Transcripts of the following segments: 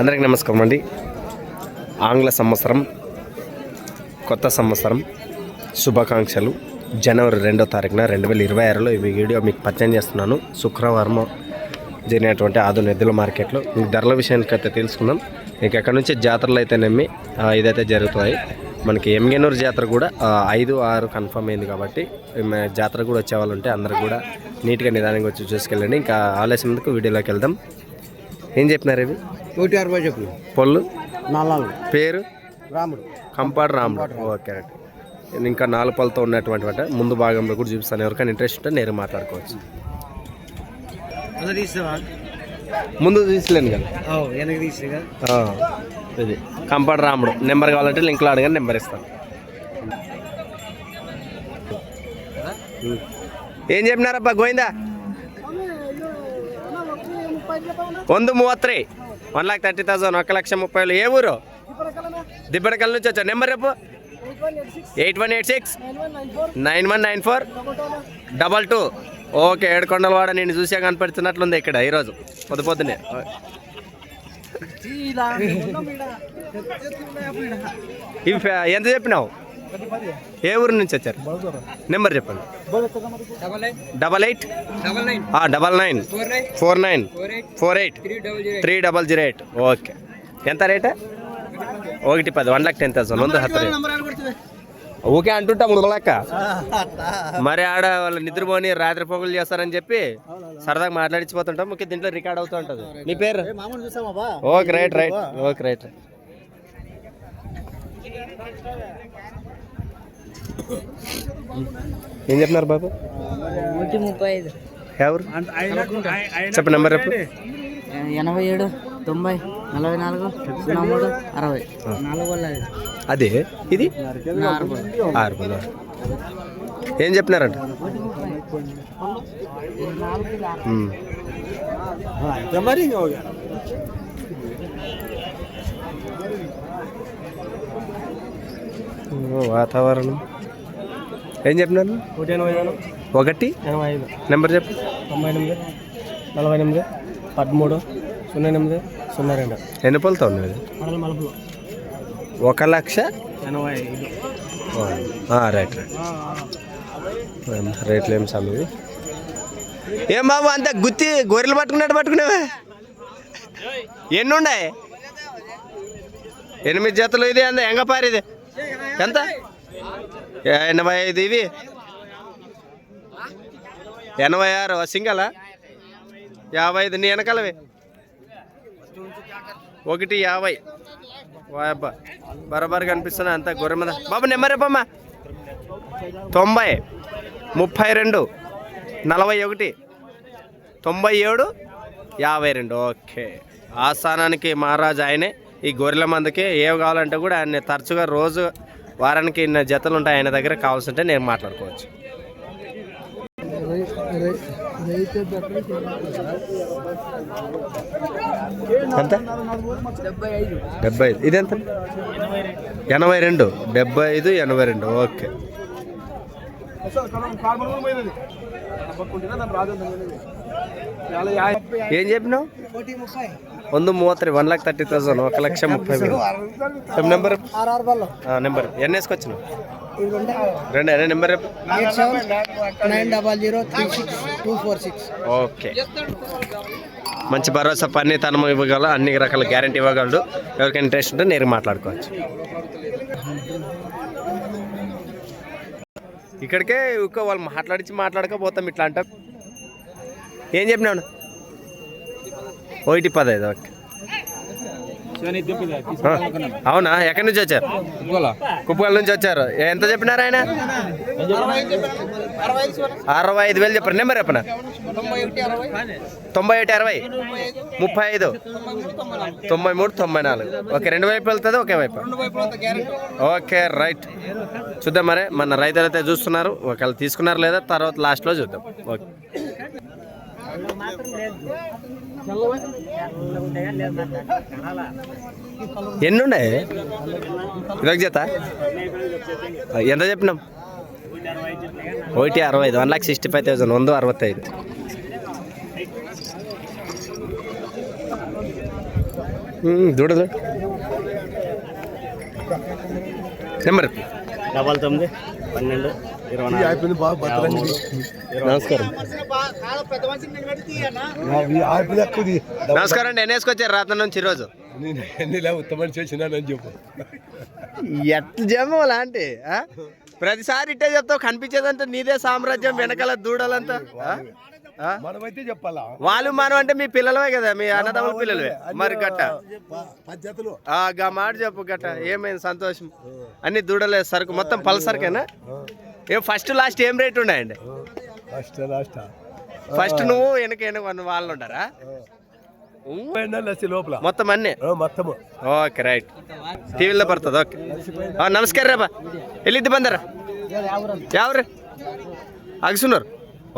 అందరికి నమస్కారం అండి. ఆంగ్ల సంవత్సరం కొత్త సంవత్సరం శుభాకాంక్షలు. జనవరి రెండో తారీఖున రెండు వేల ఇరవై ఆరులో ఈ వీడియో మీకు పరిచయం చేస్తున్నాను. శుక్రవారం జరిగినటువంటి ఆధునిక నిధుల మార్కెట్లో. మీకు ధరల విషయానికి అయితే తెలుసుకుందాం. మీకు ఎక్కడి నుంచి జాతరలు అయితే నమ్మి ఇదైతే జరుగుతాయి. మనకి ఎంగెనూరు జాతర కూడా ఐదు ఆరు కన్ఫర్మ్ అయింది కాబట్టి జాతర కూడా వచ్చే వాళ్ళు ఉంటే అందరూ కూడా నీట్గా నిదానంగా వచ్చి చూసుకెళ్ళండి. ఇంకా ఆలస్యం ఎందుకు? వీడియోలోకి వెళ్దాం. ఏం చెప్పినారు ఇవి? నూటి అరవై చెప్పు. పొల్లు? నాలుగు పేరు? రాముడు. కంపాడ్ రాముడు. Okay right. ఇంకా నాలుగు పళ్ళతో ఉన్నటువంటి వాట ముందు భాగంలో కూడా చూపిస్తాను. ఎవరికైనా ఇంట్రెస్ట్ ఉంటే నేను మాట్లాడుకోవచ్చు. ముందు తీసుకులేను కదా. ఇది. రాముడు. నెంబర్ కావాలంటే లింక్లో అడగని నెంబర్ ఇస్తాను. ఏం చెప్పినారబ్బా గోయిందా వంద మూవత్రీ వన్ లాక్ థర్టీ థౌసండ్ ఒక లక్ష ముప్పై వేలు. ఏ ఊరు? దిబ్బడకల్ నుంచి వచ్చా నెంబర్ రేపు eight one eight six nine one nine four double two. Okay ఏడుకొండలవాడ నేను చూసే కనపడుతున్నట్లుంది ఇక్కడ ఈరోజు పొద్దు పొద్దునే ఇవి ఫే- ఎంత చెప్పినావు ఏ ఊరు నుంచి వచ్చారు నెంబర్ చెప్పండి double eight double nine four nine four eight three double zero eight okay ఎంత రేట్ ఒకటి పది వన్ లాక్ టెన్ థౌసండ్ ಒಂದು ಹತ್ತು ఊకే అంటుంటా మూడు లెక్క. మరి ఆడ వాళ్ళు నిద్రపోని రాత్రి పొగలు చేస్తారని చెప్పి సరదాగా మాట్లాడించిపోతుంటాం ముఖ్య దీంట్లో రికార్డ్ అవుతూ ఉంటుంది. మీ పేరు? Okay right right okay right ఏం చెప్పినారు బాబు? నూటి ముప్పై ఐదు. ఎవరు? చెప్పు నెంబర్ చెప్పు. ఎనభై ఏడు తొంభై నలభై నాలుగు సున్నా మూడు అరవై. నాలుగు వందల ఐదు. అదే ఇది? ఆరు. ఏం చెప్పినారంట. మరి వాతావరణం. ఏం చెప్పినారు? ఒకటి? నెంబర్ చెప్పు. తొంభై ఎనిమిది నలభై ఎనిమిది పదమూడు సున్నా ఎనిమిది సున్నా రెండు. ఎన్ని పళ్ళతో ఉన్నది ఒక లక్ష? రైట్ రైట్ రేట్లు ఏం సార్ ఇది ఏం బాబు అంత గుత్తి గొర్రెలు పట్టుకున్నట్టు పట్టుకునేవే? ఎన్ని ఉన్నాయి? ఎనిమిది జతలు ఇది అంత ఎంగపారి ఇది. ఎంత? ఎనభై ఐదు ఇవి. ఎనభై ఆరు సింగలా? యాభై ఐదు నీ వెనకాలవి? ఒకటి యాభై. వాయబ్బా బరాబర్ కనిపిస్తున్నా అంత గొర్రె మీద బాబు నెంబర్ తొంభై ముప్పై రెండు నలభై ఒకటి తొంభై ఏడు యాభై రెండు. ఓకే. ఆ స్థానానికి మహారాజు ఆయనే. ఈ గొర్రెల మందికి ఏవి కావాలంటే కూడా ఆయన తరచుగా రోజు వారానికి ఇన్ని జతలు ఉంటాయి. ఆయన దగ్గర కావాల్సింటే నేను మాట్లాడుకోవచ్చు. ఎంత డెబ్బై ఐదు డెబ్బై ఐదు ఇదెంత ఎనభై రెండు డెబ్బై ఐదు ఎనభై రెండు ఓకే ఏం చెప్పినావు ಒಂದು ಮೂವತ್ತು ಒನ್ ಲ್ಯಾಕ್ ತರ್ಟಿ ತೌಸಂಡ್ ఒక లక్ష ముప్పై వేలు చెప్పు నెంబర్ ఆరు ఆరు బళ్ళు నెంబర్ ఎన్ని వేసుకొచ్చినావు రెండు అదే number nine double zero three six two four six. Okay. మంచి భరోసా పని తనం ఇవ్వగలరు అన్ని రకాల గ్యారంటీ ఇవ్వగలడు ఎవరికైనా ఇంట్రెస్ట్ ఉంటే నేను మాట్లాడుకోవచ్చు. ఇక్కడికే ఇంకో వాళ్ళు మాట్లాడించి మాట్లాడకపోతాం ఇట్లా అంటాం ఏం చెప్పినావు ఒకటి పదహైదు ఓకే. అవునా? ఎక్కడి నుంచి వచ్చారు? కుప్పల నుంచి వచ్చారు. ఎంత చెప్పినారు ఆయన? అరవై ఐదు వేలు చెప్పారు. నెంబర్ చెప్పనా? తొంభై ఒకటి అరవై. ముప్పై ఐదు. తొంభై మూడు తొంభై నాలుగు. ఓకే రెండు వైపు వెళ్తుంది ఒకే వైపు. Okay right. చూద్దాం మరి మన రైతులు అయితే చూస్తున్నారు. ఒకవేళ తీసుకున్నారు లేదా తర్వాత లాస్ట్లో చూద్దాం. ఓకే. ఎన్ని ఉన్నాయి ఇదొక చేత ఎంత చెప్పినాం? ఒకటి అరవై ఐదు one lakh sixty five thousand వంద అరవై ఐదు చూడదు నెంబర్. డబల్ తొమ్మిది పన్నెండు ఇరవై నమస్కారం. నమస్కారం అండి ఎన్ని వేసుకొచ్చారు రాత్రి నుంచి ఈరోజు? ఉత్తమని చేసినానని చెప్పు. ఎట్లా జమ్మ లాంటి? ప్రతిసారి ఇట్టే చెప్తావు కనిపించేదంటే నీదే సామ్రాజ్యం వెనకాల దూడలంతా? మనమైతే చెప్పాలా? వాళ్ళు మనం అంటే మీ పిల్లలవే కదా మీ అన్నదమ్ముల పిల్లలవే మరి గట్ట? పద్ధతులు. ఆ గా మాట చెప్పు గట్ట ఏమైంది సంతోషం? అన్ని దూడలే సరుకు మొత్తం పలసరికేనా? ఏం ఫస్ట్ లాస్ట్ ఏం రేట్ ఉన్నాయండి? Last last? ఫస్ట్ నువ్వు వెనక వెనక వాళ్ళు ఉంటారా ఊ, లస్సి లోపల మొత్తం అన్నీ మొత్తము ಓಕೆ ರೈಟ್ ಟಿವಿಲ್ಲ ಬರ್ತದೆ ಓಕೆ ಹಾಂ ನಮಸ್ಕಾರ ರೀ ಬಾ ಎಲ್ಲಿದ್ದು ಬಂದಾರ ಯಾವ್ರಿ ಅಗಸುನೂರು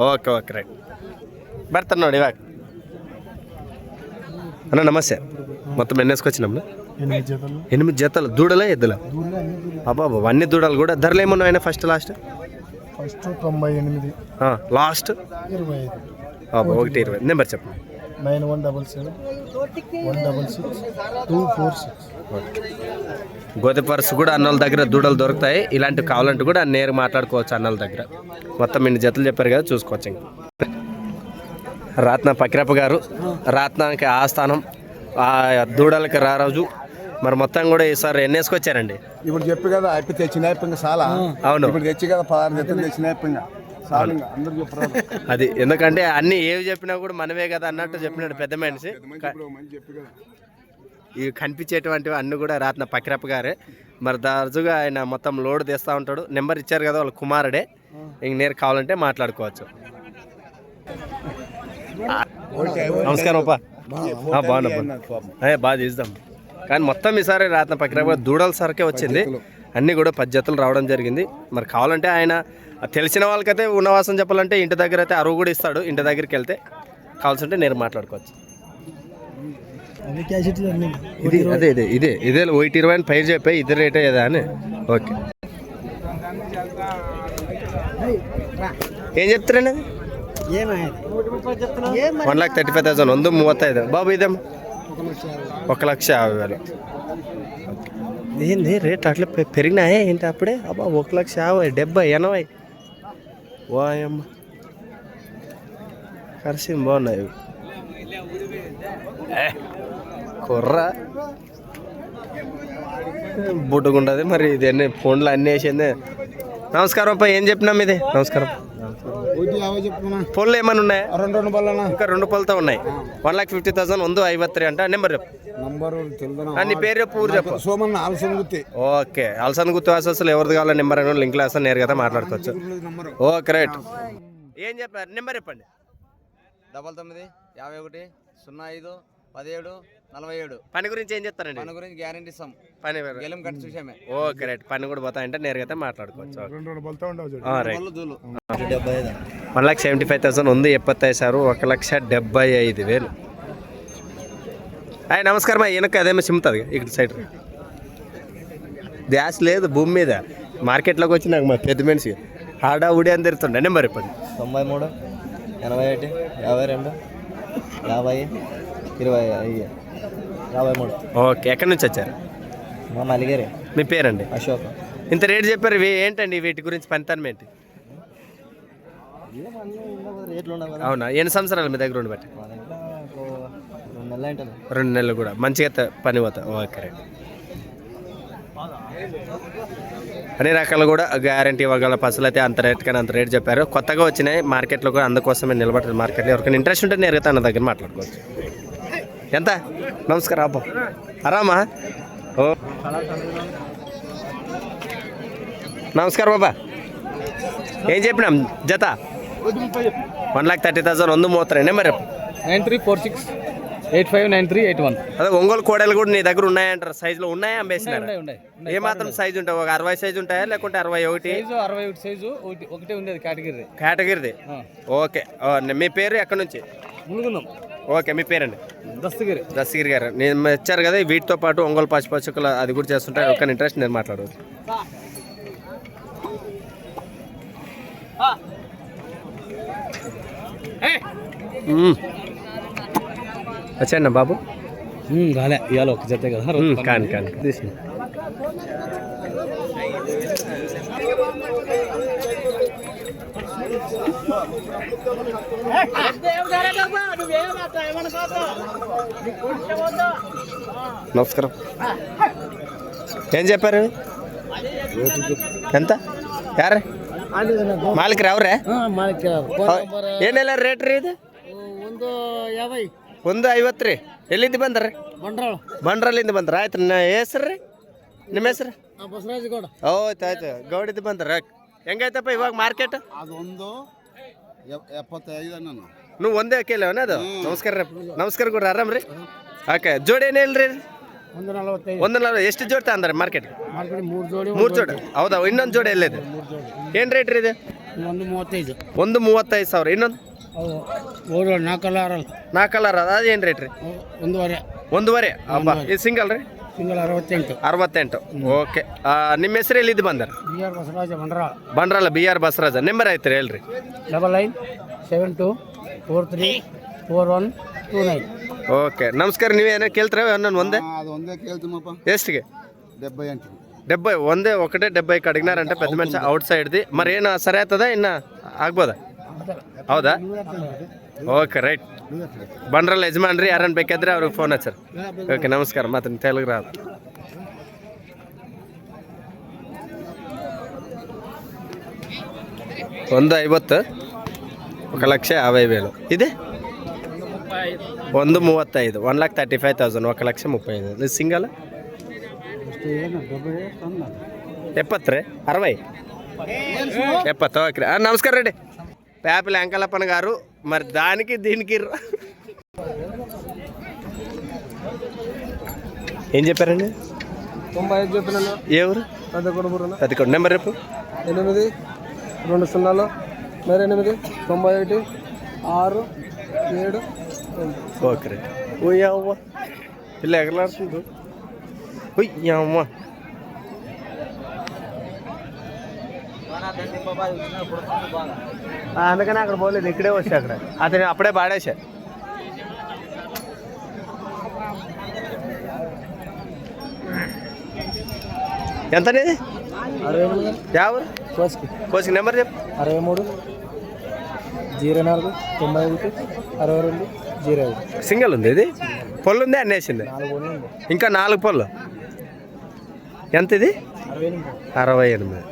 ಓಕೆ ಓಕೆ ರೈಟ್ ಬರ್ತಾರೆ ನೋಡಿ ಇವಾಗ అన్న నమస్తే మొత్తం ఎన్ని వేసుకొచ్చినాం ఎనిమిది జతలు ఎనిమిది జతలు దూడలే ఎద్దుల అబ్బా బాబా అన్ని దూడలు కూడా ధరలు ఏమన్నాయి ఫస్ట్ లాస్ట్ ఫస్ట్ తొంభై ఎనిమిది. లాస్ట్? ఇరవై ఐదు. ఒకటి ఇరవై నెంబర్ చెప్పండి. Nine one double seven one double six two four six. గోధి purse కూడా అన్నల దగ్గర దూడలు దొరుకుతాయి. ఇలాంటివి కావాలంటే కూడా నేరు మాట్లాడుకోవచ్చు అన్నల దగ్గర. మొత్తం ఇన్ని జతలు చెప్పారు కదా చూసుకోవచ్చు ఇంక. రాత్న పక్రప్ప గారు రాత్నానికి ఆస్థానం ఆ దూడలకి రారాజు మరి మొత్తం కూడా ఈసారి ఎన్ని వేసుకొచ్చారండి ఇప్పుడు చెప్పి కదా అయిపోయి తెచ్చిన అయిపోయింది చాలా. అవును. ఇప్పుడు తెచ్చి కదా పదహారు జతలు తెచ్చిన ఇంకా అది ఎందుకంటే అన్ని ఏవి చెప్పినా కూడా మనమే కదా అన్నట్టు చెప్పినాడు పెద్ద మనిషి. ఇవి కనిపించేటువంటివి అన్ని కూడా రాత్న పక్రప్ప గారే. మరి తరచుగా ఆయన మొత్తం లోడ్ తెస్తూ ఉంటాడు. నెంబర్ ఇచ్చారు కదా వాళ్ళ కుమారుడే. ఇంక నేరు కావాలంటే మాట్లాడుకోవచ్చు. నమస్కారం అప్ప. బాగున్నా బాగా తీద్దాం కానీ మొత్తం ఈసారి రాత్న పక్కన కూడా దూడల సరికే వచ్చింది. అన్నీ కూడా పద్ధతులు రావడం జరిగింది. మరి కావాలంటే ఆయన తెలిసిన వాళ్ళకైతే ఉన్నవాసం చెప్పాలంటే ఇంటి దగ్గర అయితే అరువు కూడా ఇస్తాడు. ఇంటి దగ్గరికి వెళ్తే కావాల్సింటే నేను మాట్లాడుకోవచ్చు. అదే ఇదే ఇదే ఇదే ఒకటి ఇరవై అని పైరు చెప్పే ఇది రేటే ఏదా అని. ఓకే. ఏం చెప్తారండి? One lakh thirty five thousand వంద మూవత్తైదు. బాబు ఇదేమో ఒక లక్ష యాభై వేలు. ఏంది రేట్ అట్లా పె- పెరిగినాయే ఏంటి అప్పుడే? అబ్బా ఒక లక్ష యాభై డెబ్బై ఎనభై. వాయమ్మ కరిసి బాగున్నాయి కుర్ర. బుట్టుకుంటుంది మరి ఇది అన్ని ఫోన్లో అన్నీ వేసింది. నమస్కారం అప్ప ఏం చెప్పినాం ఇది? నమస్కారం ఒకటి యాభై చెప్పుకున్నా ఫోన్లో ఏమైనా ఉన్నాయా రెండు రెండు బల్లనా ఇంకా రెండు పళ్ళతో ఉన్నాయి వన్ లాక్ ఫిఫ్టీ థౌసండ్ ಒಂದು ಐವತ್ತು అంట నెంబర్ చెప్పు నంబరు తెలుగు ఆ, నీ పేరు చెప్పు ఊరు చెప్పు సోమన్న ఆలస్యం గుర్తి ఓకే అలసన్ గుర్తు అసలు ఎవరిది కావాలో నెంబర్ అని లింక్లో వేస్తాను నేరుగా అయితే మాట్లాడుకోవచ్చు నంబరు ఓకే రైట్ ఏం చెప్పారు నెంబర్ చెప్పండి డబల్ తొమ్మిది యాభై ఒకటి సున్నా ఐదు పదిహేడు నలభై ఏడు పని గురించి ఏం చెప్తారండి? పని గురించి గ్యారంటీ ఇస్తాం. పని గెలం కట్టి చూసామే. Okay right. పని కూడా పోతాయంటే నేరుగా మాట్లాడుకోవచ్చు. వన్ లక్ష సెవెంటీ ఫైవ్ థౌసండ్ ఉంది ఎప్పత్తై సారు? ఒక లక్ష డెబ్బై ఐదు వేలు. అయ్యి నమస్కారం అయ్యి. వెనక అదేమో సిమ్ముతుంది ఇక్కడ సైడ్ గ్యాస్ లేదు భూమి మీద. మార్కెట్లోకి వచ్చి నాకు మా పెద్ద మనిషి హాడా ఉడి అని తిరుగుతుండే నెంబర్ ఇప్పుడు తొంభై మూడు ఎనభై ఒకటి యాభై రెండు యాభై ఇరవై యాభై మూడు. ఓకే ఎక్కడి నుంచి వచ్చారు? మా మలిగిరి మీ పేరండి? అశోక్. ఇంత రేట్ చెప్పారు ఇవి ఏంటండి వీటి గురించి పనితనం ఏంటి? అవునా? ఎన్ని సంవత్సరాలు మీ దగ్గర ఉండి బట్టి రెండు నెలలు కూడా. మంచిగా పని పోతా ఓకే రైట్. అన్ని రకాలు కూడా గ్యారంటీ ఇవ్వగల పసులు అయితే అంత రేట్ కానీ అంత రేట్ చెప్పారు. కొత్తగా వచ్చినాయి మార్కెట్లో కూడా అందుకోసమే నిలబడతారు మార్కెట్లో. ఎవరికైనా ఇంట్రెస్ట్ ఉంటే నేరుగా తన దగ్గర మాట్లాడుకోవచ్చు. ఎంత నమస్కారం అబ్బా ఆరామా ఓ నమస్కారం బాబా ఏం చెప్పినాం జత వన్ లాక్ థర్టీ థౌసండ్ ಒಂದು ಮೂವತ್ತರ number nine three four six eight five nine three eight one అదే ఒంగోలు కోడలు కూడా నీ దగ్గర ఉన్నాయంటారు సైజులో ఉన్నాయా అమ్మేసినారా ఉన్నాయి ఉన్నాయి ఏ మాత్రం సైజు ఉంటాయి ఒక అరవై సైజు ఉంటాయా లేకుంటే అరవై ఒకటి సైజు అరవై ఒకటి సైజు ఒకటి ఒకటే ఉండేది కేటగిరీ కేటగిరిది ఓకే ఓ, మీ పేరు ఎక్కడి నుంచి ములుగున్నాం ఓకే మీ పేరండి? దస్తగిరి. దస్తగిరి గారు. నేను ఇచ్చారు కదా వీటితో పాటు ఒంగోలు పచ్చి పచ్చుకలు అది కూడా చేస్తుంటారు ఒక ఇంట్రెస్ట్ నేను మాట్లాడవచ్చు. వచ్చాయన్న బాబు. రాలే. ఇవాళ ఒక జతే కదా కాని కాని నమస్కారం ఏం చెప్పారు ఎంత యారే మాలిక్ రావురే ಏನೆಲ್ಲ ರೇಟ್ ರೀ ಇದು ಒಂದು ಯಾವೈ ಒಂದು ಐವತ್ತು ರೀ ಎಲ್ಲಿಂದ ಬಂದ್ರಿ ಬಂಡ್ರಾಳ ಬಂಡ್ರಲ್ಲಿಂದ ಬಂದ್ರ ಆಯ್ತು ನನ್ನ ಹೆಸ್ರು ರೀ ನಿಮ್ಮ ಹೆಸ್ರು ಬಸವರಾಜ್ ಗೌಡ ಹೌದು ಆಯ್ತು ಗೌಡಿದ್ದು ಬಂದ್ರ ಹೆಂಗೈತಪ್ಪ ಇವಾಗ ಮಾರ್ಕೆಟ್ ಅದೊಂದು ನೀವು ಒಂದೇ ಕೇಳವನ ಅದು? ನಮಸ್ಕಾರ ರೀ ನಮಸ್ಕಾರ ಗುಡ್ರಿ ಆರಾಮ್ ರೀ? ಓಕೆ ಜೋಡಿ ಏನು ಇಲ್ರಿ ಒಂದು ನಲವತ್ತೈದು. ಒಂದು ನಾಲ್ಕು ಎಷ್ಟು ಜೋಡಿ ತಂದ್ರೆ ಮಾರ್ಕೆಟ್ ಮಾರ್ಕೆಟ್ ಮೂರು ಜೋಡಿ ಮೂರು ಜೋಡಿ. ಹೌದಾ ಇನ್ನೊಂದು ಜೋಡಿ ಎಲ್ಲಿದೆ ಏನು ರೇಟ್ ರೀ ಇದು? ಒಂದು ಮೂವತ್ತೈದು. ಒಂದು ಮೂವತ್ತೈದು ಸಾವಿರ. ಇನ್ನೊಂದು? ನಾಲ್ಕಲ್ಲ ನಾಲ್ಕಲ್ಲ ಅದೇನು ನಾಲ್ಕು ಕಲರ್ ಅದ ಏನು ರೇಟ್ ರೀ? ಒಂದೂವರೆ. ಒಂದೂವರೆ. ಹಬ್ಬ. ಇದು ಸಿಂಗಲ್ ರೀ? ತಿಂಗಳ ಅರವತ್ತೆಂಟು ಅರವತ್ತೆಂಟು ಓಕೆ ನಿಮ್ಮ ಹೆಸರು ಎಲ್ಲಿದ್ದು ಬಂದಾರ B R Basavaraja Bandrala Bandralla B R Basavaraja number ಆಯ್ತು ರೀ ಹೇಳ್ರಿ double nine seven two four three four one two nine okay ನಮಸ್ಕಾರ ನೀವೇನೋ ಕೇಳ್ತೀರ ಒಂದೊಂದು ಒಂದೇ అది వందే కేళ్తామప్ప ఎస్ట్కి డెబ్బై అంటే డెబ్బై వందే ఒకటే డెబ్బైకి అడిగినారంటే పెద్ద మనిషి అవుట్ సైడ్ది మరి ఏనా సరే అవుతుందా ఇన్న ಆಗ್ಬೋದಾ ಹೌದಾ ಓಕೆ ರೈಟ್ ಬಂಡ್ರಲ್ಲ ಯಜಮಾನ್ರಿ ಯಾರನ್ನು ಬೇಕಿದ್ರೆ ಅವ್ರಿಗೆ ఫోన్ వచ్చారు? ఓకే నమస్కారం. ಮತ್ತೆ తెలుగు రాదు. వంద ఐవత్ ఒక లక్ష యాభై వేలు. ఇది? వంద మూవత్తైదు one lakh thirty five thousand. ఒక లక్ష ముప్పై ఐదు. ఇది సింగల్? ఎప్పత్రే అరవై? ఎప్పత్ ఓకే. నమస్కారం రెడ్డి. పేపల వెంకలప్పన్ గారు మరి దానికి దీనికి ఏం చెప్పారండి? తొంభై ఐదు చెప్పినాను ఏ ఊరు? పెద్ద కొడుకురున అది కూడా నెంబర్ రేపు ఎనిమిది రెండు సున్నాలు. మరి ఎనిమిది తొంభై ఒకటి ఆరు ఏడు ఓకే రెడ్డి ఓయ్ అవ్వ పిల్ల ఎగలాడుతుంది ఓయ్ అమ్మ అందుకని అక్కడ పోలేదు ఇక్కడే వచ్చా అక్కడ. అతను అప్పుడే పాడేసా ఎంత అరవై మూడు యాభై కోసుకి కోసి నెంబర్ చెప్పు. అరవై మూడు జీరో నాలుగు తొంభై ఒకటి అరవై రెండు జీరో ఐదు. సింగిల్ ఉంది ఇది? పొల్లు ఉంది? వందలు ఉంది ఇంకా నాలుగు పొల్లు. ఎంత ఇది అరవై ఎనిమిది.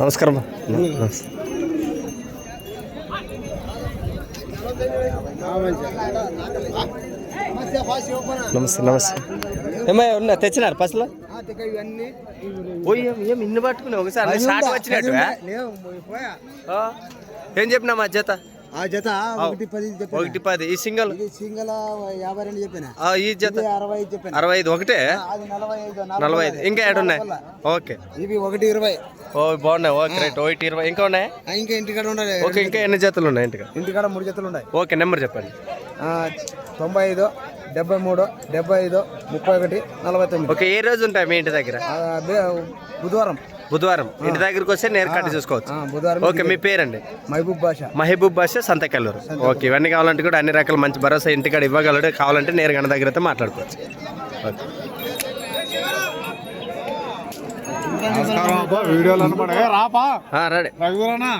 నమస్కారం. నమస్తే నమస్తే. ఏమయ్య ఉన్నా తెచ్చినారు పసలు? ఓయ్ ఏం- ఇన్ని పట్టుకుని ఒకసారి షార్ట్ వచ్చినట్టు ఆ? ఏం చెప్పినా మా జత ఆ జత ఒకటి పది ఒకటి పది. ఈ సింగల్? సింగల్ యాభై రెండు చెప్పాను. ఈ జత? అరవై ఐదు చెప్పాను. అరవై ఐదు. ఒకటే? నలభై ఐదు ఇంకా ఏడు ఉన్నాయి? ఓకే. ఇవి ఒకటి ఇరవై. ఓ బాగున్నాయి. ఓకే రైట్ ఒకటి ఇరవై. ఇంకా ఉన్నాయి? ఇంకా ఇంటికాడ ఉండాలి. ఓకే ఇంకా ఎన్ని జతలు ఉన్నాయి ఇంటికి ఇంటికాడ మూడు జతలు ఉన్నాయి. ఓకే నెంబర్ చెప్పండి. తొంభై ఐదు డెబ్బై మూడు డెబ్బై ఐదు ముప్పై ఒకటి నలభై తొమ్మిది. ఓకే ఏ రోజు ఉంటాయి మీ ఇంటి దగ్గర? బుధవారం. బుధవారం. ఇంటి దగ్గరికి వస్తే నేరు కట్ చూసుకోవచ్చు. ఆ, బుధవారం ఓకే మీ పేరండి? మహబూబ్ భాష మహబూబ్ బాషా సంతకల్లూరు ఓకే ఇవన్నీ కావాలంటే కూడా అన్ని రకాల మంచి భరోసా ఇంటికాడ ఇవ్వగలడు. కావాలంటే నేరుగా అన్న దగ్గర అయితే మాట్లాడుకోవచ్చు. ఓకే వీడియోలు అనమాట రాపా? ఆ, రెడీ. రఘువరనా?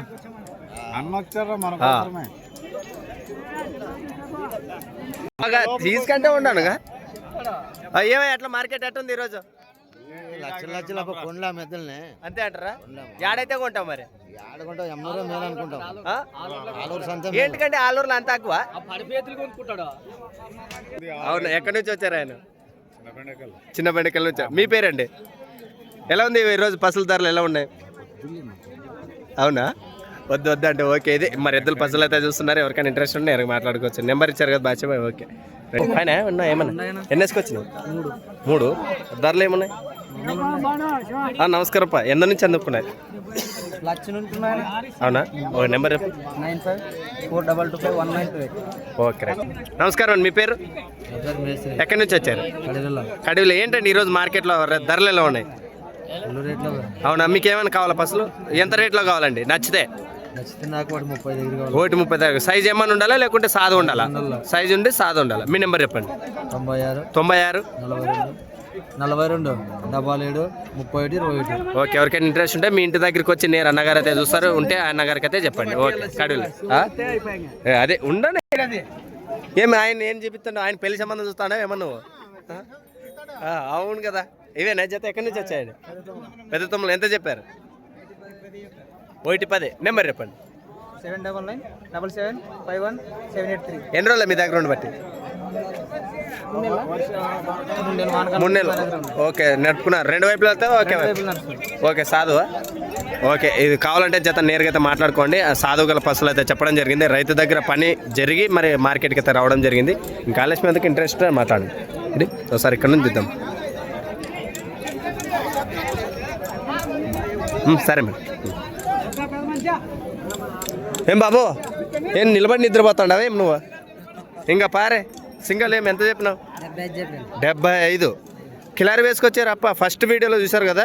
అన్న వచ్చారా మన ఆ. బాగా తీసుకంటే ఉన్నానుగా ఆ, ఏమయ్య అట్లా మార్కెట్ ఎట్టుంది ఈరోజు? లక్షల లక్షల కొండ్ల మెద్దల్ని అంతే అంటారా? యాడైతే కొంటాం మరి? ఆడుకుంటాం ఎమ్మరో మేలు అనుకుంటాం. ఆ? ఆలూరు సంత ఏంటికంటే ఆలూరులో అంత తక్కువ? అవును ఎక్కడి నుంచి వచ్చారు ఆయన? చిన్న బండికల్ నుంచి? మీ పేరండి? ఎలా ఉంది ఈరోజు పసుల ధరలు ఎలా ఉన్నాయి? అవునా? వద్దు వద్దు అంటే ఓకే. ఇది మరి ఎద్దులు పసులు అయితే చూస్తున్నారు. ఎవరికైనా ఇంట్రెస్ట్ ఉంటే ఎవరికి మాట్లాడుకోవచ్చు. నెంబర్ ఇచ్చారు కదా బాగా ఓకే. ఆయన ఉన్నా ఏమన్నా ఎన్నేసుకు వచ్చినావు మూడు? ధరలు ఏమున్నాయి? నమస్కారం అప్ప ఎంత నుంచి అందుకున్నాయి. లక్ష ఉంటున్నాయి అవునా? ఒక number nine five four double two five one nine two eight. Okay right. నమస్కారం అండి మీ పేరు? ఎక్కడి నుంచి వచ్చారు? కడివిలో ఏంటండి ఈరోజు మార్కెట్లో ధరలు ఎలా ఉన్నాయి? అవునా? మీకు ఏమైనా కావాలా పసులు? ఎంత రేట్లో కావాలండి? నచ్చితే. ఒకటి ముప్పై దగ్గర సైజ్ ఏమైనా ఉండాలా? లేకుంటే సాదు ఉండాలా? సైజ్ ఉండి సాదు ఉండాలా? మీ నెంబర్ చెప్పండి. తొంభై ఆరు. తొంభై ఆరు. నలభై రెండు డెబ్బై ఏడు ముప్పై ఒకటి ఇరవై ఒకటి. ఓకే ఎవరికైనా ఇంట్రెస్ట్ ఉంటే మీ ఇంటి దగ్గరికి వచ్చి నేను అన్నగారు అయితే చూస్తారు ఉంటే ఆ అన్నగారికి అయితే చెప్పండి. ఓకే కడుగులు అదే ఉండనే. ఏమి ఆయన ఏం చూపిస్తాడు ఆయన పెళ్ళి సంబంధం చూస్తాడా ఏమన్నా నువ్వు? అవును కదా. ఇవే నా జత ఎక్కడి నుంచి వచ్చాయండి పెద్ద తమ్ములు ఎంత చెప్పారు? ఒకటి పది. నెంబర్ చెప్పండి. Seven double nine double seven five one seven eight three. ఎన్ని రోజులు మీ దగ్గర ఉండి బట్టి మూడు నెలలు. ఓకే నడుపుకున్నారు. రెండు వైపులు వెళ్తే ఓకే ఓకే సాధువా? ఓకే ఇది కావాలంటే జత నేరుగా అయితే మాట్లాడుకోండి సాధువు గల పసులు అయితే చెప్పడం జరిగింది. రైతు దగ్గర పని జరిగి మరి మార్కెట్కి అయితే రావడం జరిగింది. ఇంకా ఆలస్యం మీదకి ఇంట్రెస్ట్ మాట్లాడండి. ఒకసారి ఇక్కడ నుంచి చూద్దాం. ఉమ్, సరే మేడం ఏం బాబు? ఏం నిలబడి నిద్రపోతాడావా? ఏం నువ్వు? ఇంకా పారే. సింగల్ ఏం ఎంత చెప్పినావు? డెబ్బై ఐదు కిలారి వేసుకొచ్చారు అప్ప ఫస్ట్ వీడియోలో చూశారు కదా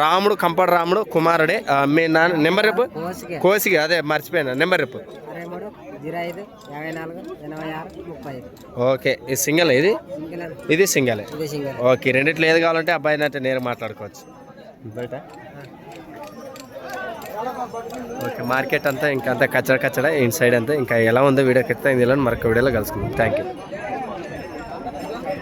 రాముడు కంపడ రాముడు కుమారుడే మీ నాన్న నెంబర్ రేపు కోసికి. అదే మర్చిపోయినా నెంబర్ రేపు ఓకే ఇది సింగల్ ఇది? ఇది సింగలే. ఓకే రెండిట్లో ఏది కావాలంటే అబ్బాయిని అంటే నేను మాట్లాడుకోవచ్చు. బయట? ఓకే మార్కెట్ అంతా ఇంకా అంతా కచ్చడ కచ్చడ ఇన్ సైడ్ అంతా ఇంకా ఎలా ఉందో వీడియోకి ఎత్తే ఇందులో మరొక వీడియోలో కలుసుకుందాం. Thank you